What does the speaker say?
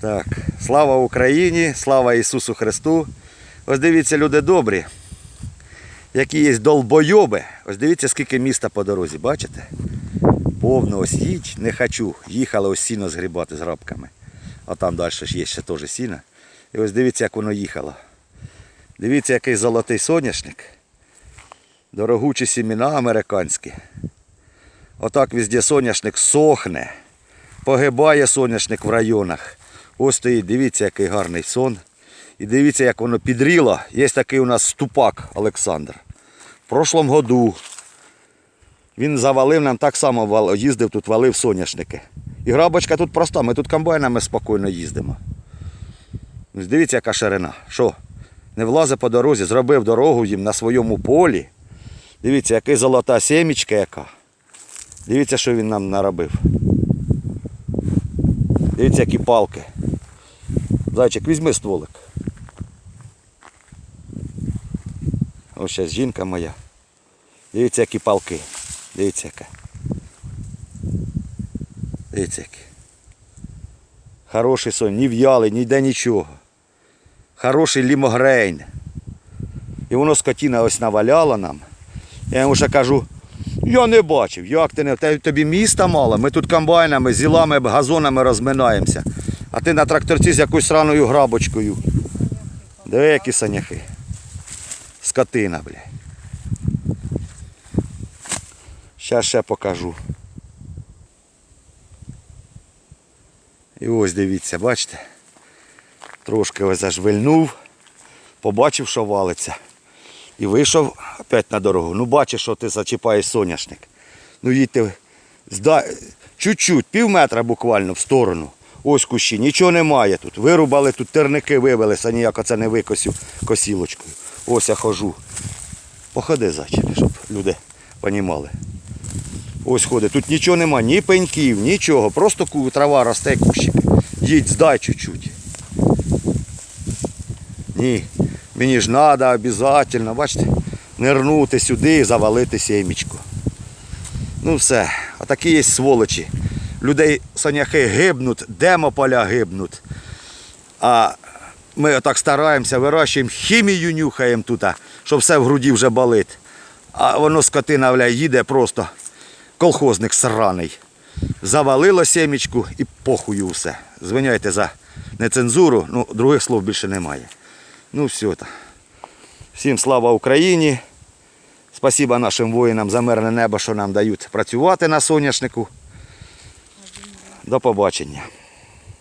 Так, слава Україні, слава Ісусу Христу. Ось дивіться, люди добрі, які є долбойоби. Ось дивіться, скільки міста по дорозі, бачите? Повно ось їдь, не хочу. Їхали ось сіно згрібати з рабками. А там далі ж є ще теж сіно. І ось дивіться, як воно їхало. Дивіться, який золотий соняшник. Дорогучі сіміна американські. Отак везде соняшник сохне. Погибає соняшник в районах. Ось стоїть, дивіться, який гарний сон. І дивіться, як воно підріло. Є такий у нас ступак Олександр. В прошлому году він завалив нам так само їздив тут, валив соняшники. І грабочка тут проста, ми тут комбайнами спокійно їздимо. Дивіться, яка ширина. Що? Не влазить по дорозі, зробив дорогу їм на своєму полі. Дивіться, яка золота сімічка яка. Дивіться, що він нам наробив. Дивіться, які палки. Зайчик, візьми стволик. Ось зараз жінка моя. Дивіться, які палки. Дивіться, яка. Дивіться, які. Хороший сон, ні в'яли, ніде нічого. Хороший лімогрейн. І воно скотіна ось наваляла нам. Я йому ще кажу, я не бачив, як ти не тобі міста мало. Ми тут комбайнами, зілами, газонами розминаємося. А ти на тракторці з якоюсь раною грабочкою. Диви, які саняхи. Скотина, бля. Щас ще покажу. І ось дивіться, бачите? Трошки ось зажвильнув, побачив, що валиться. І вийшов опять на дорогу. Ну бачиш, що ти зачіпаєш соняшник. Ну їдьте чуть-чуть, пів метра буквально в сторону. Ось кущі, нічого немає тут. Вирубали тут терники вивели, а ніяк оце не викосів косілочкою. Ось я хожу. Походи, зайчик, щоб люди понімали. Ось ходить. Тут нічого нема, ні пеньків, нічого. Просто трава росте, кущик. Їдь, здай чуть-чуть. Ні. Мені ж треба обов'язково, бачите, нирнути сюди і завалити сімечку. Ну все, отакі є сволочі. Людей соняхи гибнуть, демополя гибнуть. А ми отак стараємося, вирощуємо, хімію нюхаємо тут, щоб все в груді вже болить. А воно скотина бля, їде просто колхозник сраний. Завалило сімечку і похую все. Звиняйте за нецензуру, ну других слов більше немає. Ну все. та. Всім слава Україні. Спасибо нашим воїнам за мирне небо, що нам дають працювати на соняшнику. До побачення.